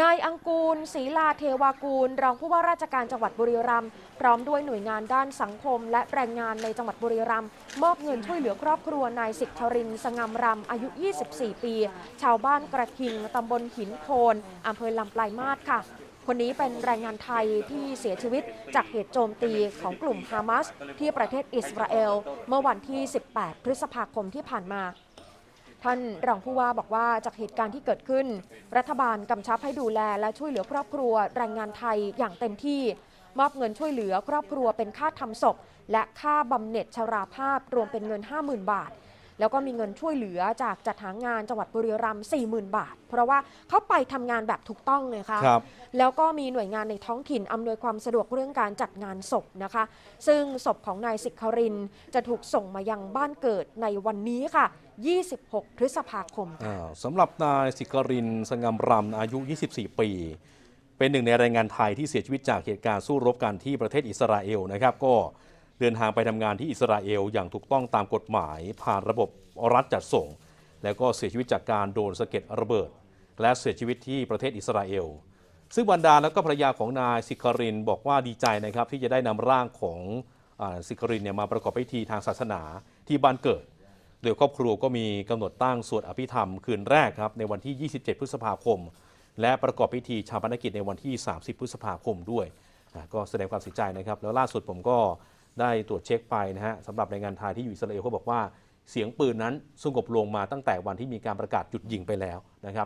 นายอังกูลศรีลาเทวากูล รองผู้ว่าราชการจังหวัดบุรีรัมย์พร้อมด้วยหน่วยงานด้านสังคม และแรงงานในจังหวัดบุรีรัมย์มอบเงินช่วยเหลือครอบครัวนายสิทธรินสงามรำอายุ 24 ปี ชาวบ้านกระทิงตำบลหินโคนอำเภอลำปลายมาศค่ะคนนี้เป็นแรงงานไทยที่เสียชีวิตจากเหตุโจมตีของกลุ่มฮามาสที่ประเทศอิสราเอล เมื่อวันที่ 18 พฤษภาคมที่ผ่านมา ท่านรองผู้ว่าบอกว่าจากเหตุการณ์ที่เกิดขึ้น รัฐบาลกำชับให้ดูแลและช่วยเหลือครอบครัวแรงงานไทยอย่างเต็มที่ มอบเงินช่วยเหลือครอบครัวเป็นค่าทำศพ และค่าบำเหน็จชราภาพรวมเป็นเงิน 50,000 บาท แล้วก็มีเงินช่วยเหลือจากจัดหางานจังหวัดบุรีรัมย์40,000 บาท เพราะว่าเขาไปทำงานแบบถูกต้องเลยค่ะครับ แล้วก็มีหน่วยงานในท้องถิ่นอำนวยความสะดวกเรื่องการจัดงานศพนะคะ ซึ่งศพของนายสิกครินทร์จะถูกส่งมายังบ้านเกิดในวันนี้ค่ะ 26 พฤษภาคมอ่าสำหรับนายสิกรินสงามรำอายุ 24 ปี เป็นหนึ่งในแรงงานไทยที่เสียชีวิตจากเหตุการณ์สู้รบกันที่ประเทศอิสราเอลนะครับ ก็ เดินทางไปทำงานที่อิสราเอลอย่างถูกต้องตามกฎหมายผ่านระบบรัฐจัดส่ง แล้วก็เสียชีวิตจากการโดนสะเก็ดระเบิด และเสียชีวิตที่ประเทศอิสราเอล ซึ่งบรรดาแล้วก็ภรรยาของนายสิกรินบอกว่าดีใจนะครับที่จะได้นำร่างของอาสิกรินเนี่ยมาประกอบพิธีทางศาสนาที่บ้านเกิด โดยครอบครัวก็มีกำหนดตั้งสวดอภิธรรมคืนแรกครับในวันที่ 27 พฤษภาคม และประกอบพิธีชาปนกิจในวันที่ 30 พฤษภาคมด้วยก็แสดงความเสียใจนะครับแล้วล่าสุดผมก็ ได้ตรวจเช็คไปนะฮะสำหรับแรงงานไทยที่อยู่อิสราเอลเขาบอกว่าเสียงปืนนั้นสงบลงมาตั้งแต่วันที่มีการประกาศหยุดยิงไปแล้วนะครับ